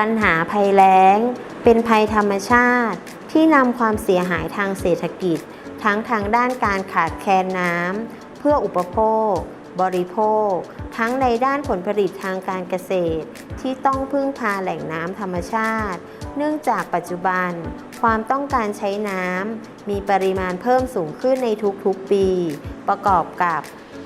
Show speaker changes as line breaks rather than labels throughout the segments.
ปัญหาภัยแล้ง เป็นภัยธรรมชาติ ที่นำความเสียหายทางเศรษฐกิจ ทั้งทางด้านการขาดแคลนน้ำเพื่ออุปโภค บริโภค ทั้งในด้านผลผลิตทางการเกษตร ที่ต้องพึ่งพาแหล่งน้ำธรรมชาติ เนื่องจากปัจจุบัน ความต้องการใช้น้ำมีปริมาณเพิ่มสูงขึ้นในทุกๆปี ประกอบกับ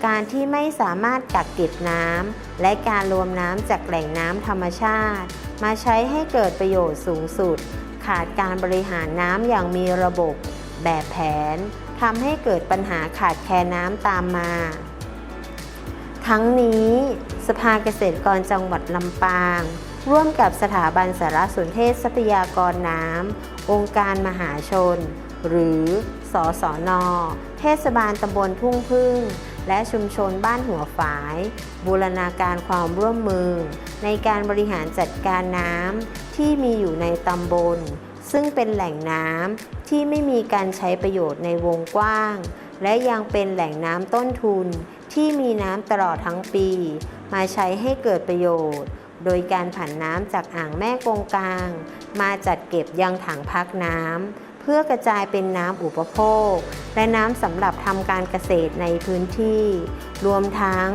การที่ไม่สามารถกักเก็บน้ำและการรวมน้ำจากแหล่งน้ำธรรมชาติ มาใช้ให้เกิดประโยชน์สูงสุด ขาดการบริหารน้ำอย่างมีระบบแบบแผนทำให้เกิดปัญหาขาดแคลนน้ำตามมา ทั้งนี้สภาเกษตรกรจังหวัดลำปาง ร่วมกับสถาบันสารสนเทศทรัพยากรน้ำองค์การมหาชน หรือสอสอนอเทศบาลตำบลทุ่งพึ่ง และชุมชนบ้านหัวฝาย บูรณาการความร่วมมือ ในการบริหารจัดการน้ำที่มีอยู่ในตำบล ซึ่งเป็นแหล่งน้ำที่ไม่มีการใช้ประโยชน์ในวงกว้าง และยังเป็นแหล่งน้ำต้นทุนที่มีน้ำตลอดทั้งปี มาใช้ให้เกิดประโยชน์ โดยการผันน้ำจากอ่างแม่กงกลาง มาจัดเก็บยังถังพักน้ำ เพื่อกระจายเป็นน้ำอุปโภค และน้ำสำหรับทำการเกษตรในพื้นที่ รวมทั้ง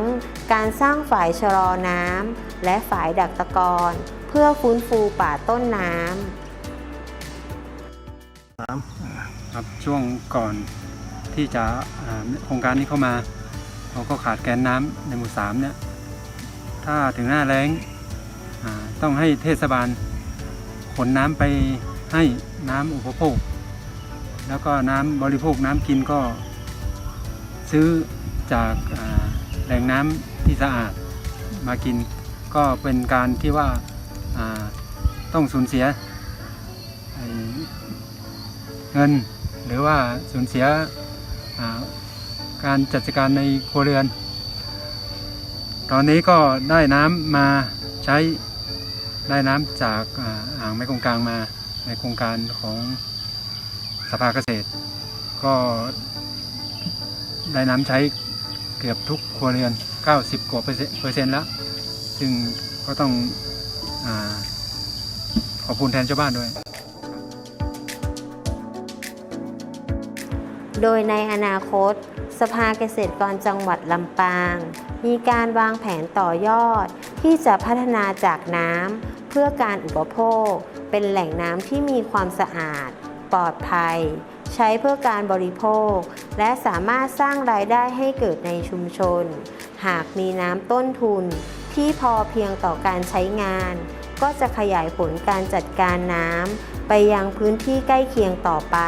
การสร้างฝายชะลอน้ำและฝายดักตะกอนเพื่อฟื้นฟูป่าต้นน้ำ
ครับช่วงก่อนที่จะโครงการนี้เข้ามาเราก็ขาดแคลนน้ำในหมู่สามเนี่ยถ้าถึงหน้าแล้งต้องให้เทศบาลขนน้ำไปให้น้ำอุปโภค แล้วก็น้ำบริโภคน้ำกินก็ซื้อจากแหล่งน้ำที่สะอาดมากิน ก็เป็นการที่ว่าาต้องสูญเสียเงินหรือว่าสูญเสียาการจัดการในครัวเรือน ตอนนี้ก็ได้น้ำมาใช้ได้น้ำจากอ่าอ่างแม่กงกลางมาในโครงการของ สภาเกษตร ก็ได้น้ำใช้เกือบทุกครัวเรือน 90 กว่าเปอร์เซ็นต์เปอร์เซ็นต์แล้ว ซึ่งก็ต้องอขอบคุณแทนชาวบ้านด้วย
โดยในอนาคต สภาเกษตรกรจังหวัดลำปาง มีการวางแผนต่อยอดที่จะพัฒนาจากน้ำเพื่อการอุปโภค เป็นแหล่งน้ำที่มีความสะอาด ปลอดภัย ใช้เพื่อการบริโภค และสามารถสร้างรายได้ให้เกิดในชุมชน หากมีน้ำต้นทุนที่พอเพียงต่อการใช้งาน ก็จะขยายผลการจัดการน้ำไปยังพื้นที่ใกล้เคียงต่อไป